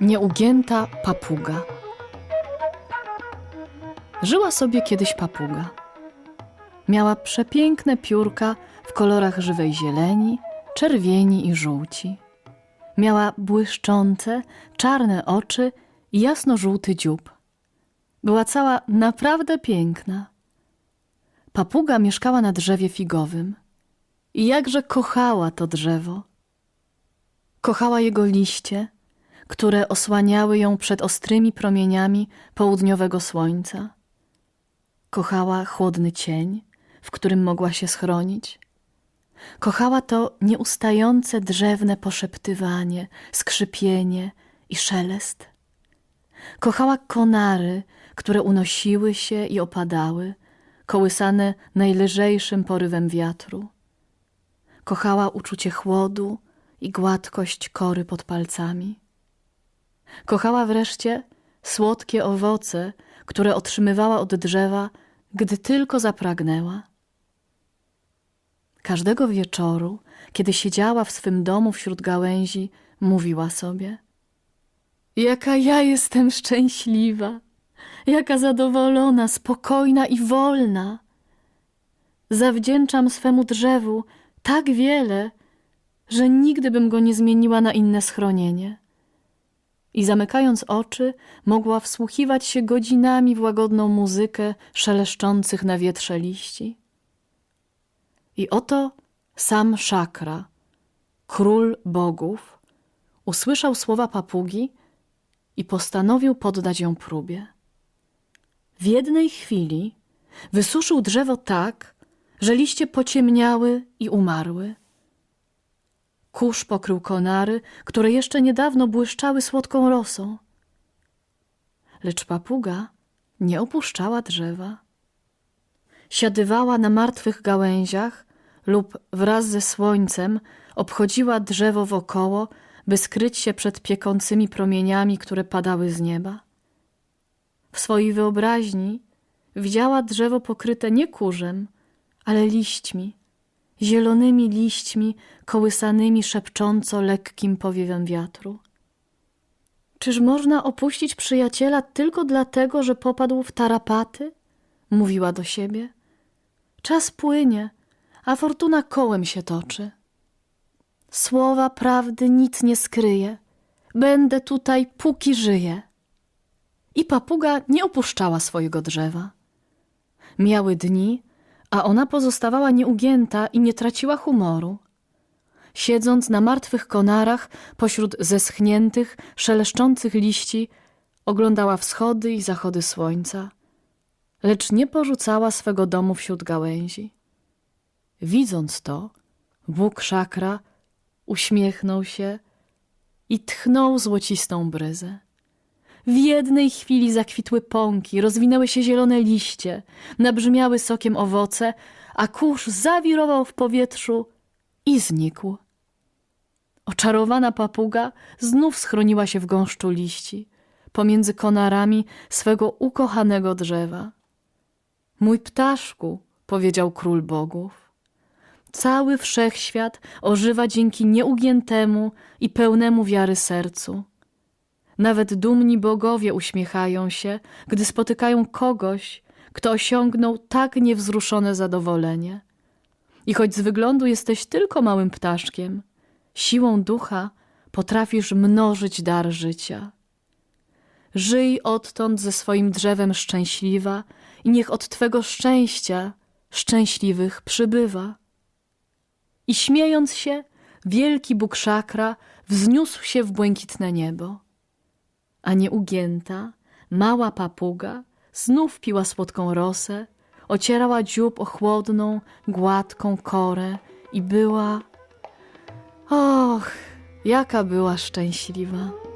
Nieugięta papuga. Żyła sobie kiedyś papuga. Miała przepiękne piórka w kolorach żywej zieleni, czerwieni i żółci. Miała błyszczące, czarne oczy i jasno-żółty dziób. Była cała naprawdę piękna. Papuga mieszkała na drzewie figowym. I jakże kochała to drzewo. Kochała jego liście, które osłaniały ją przed ostrymi promieniami południowego słońca. Kochała chłodny cień, w którym mogła się schronić. Kochała to nieustające drzewne poszeptywanie, skrzypienie i szelest. Kochała konary, które unosiły się i opadały, kołysane najlżejszym porywem wiatru. Kochała uczucie chłodu i gładkość kory pod palcami. Kochała wreszcie słodkie owoce, które otrzymywała od drzewa, gdy tylko zapragnęła. Każdego wieczoru, kiedy siedziała w swym domu wśród gałęzi, mówiła sobie: Jaka ja jestem szczęśliwa, jaka zadowolona, spokojna i wolna. Zawdzięczam swemu drzewu tak wiele, że nigdy bym go nie zmieniła na inne schronienie. I zamykając oczy, mogła wsłuchiwać się godzinami w łagodną muzykę szeleszczących na wietrze liści. I oto sam Szakra, król bogów, usłyszał słowa papugi i postanowił poddać ją próbie. W jednej chwili wysuszył drzewo tak, że liście pociemniały i umarły. Kurz pokrył konary, które jeszcze niedawno błyszczały słodką rosą. Lecz papuga nie opuszczała drzewa. Siadywała na martwych gałęziach lub wraz ze słońcem obchodziła drzewo wokoło, by skryć się przed piekącymi promieniami, które padały z nieba. W swojej wyobraźni widziała drzewo pokryte nie kurzem, ale liśćmi, zielonymi liśćmi kołysanymi szepcząco lekkim powiewem wiatru. Czyż można opuścić przyjaciela tylko dlatego, że popadł w tarapaty? Mówiła do siebie. Czas płynie, a fortuna kołem się toczy. Słowa prawdy nic nie skryje. Będę tutaj, póki żyję. I papuga nie opuszczała swojego drzewa. Miały dni, a ona pozostawała nieugięta i nie traciła humoru. Siedząc na martwych konarach pośród zeschniętych, szeleszczących liści, oglądała wschody i zachody słońca, lecz nie porzucała swego domu wśród gałęzi. Widząc to, Bóg szakra uśmiechnął się i tchnął złocistą bryzę. W jednej chwili zakwitły pąki, rozwinęły się zielone liście, nabrzmiały sokiem owoce, a kurz zawirował w powietrzu i znikł. Oczarowana papuga znów schroniła się w gąszczu liści, pomiędzy konarami swego ukochanego drzewa. Mój ptaszku, powiedział król bogów, cały wszechświat ożywa dzięki nieugiętemu i pełnemu wiary sercu. Nawet dumni bogowie uśmiechają się, gdy spotykają kogoś, kto osiągnął tak niewzruszone zadowolenie. I choć z wyglądu jesteś tylko małym ptaszkiem, siłą ducha potrafisz mnożyć dar życia. Żyj odtąd ze swoim drzewem szczęśliwa i niech od twego szczęścia szczęśliwych przybywa. I śmiejąc się, wielki Bóg szakra wzniósł się w błękitne niebo a nieugięta, mała papuga znów piła słodką rosę, ocierała dziób o chłodną, gładką korę i była... Och, jaka była szczęśliwa!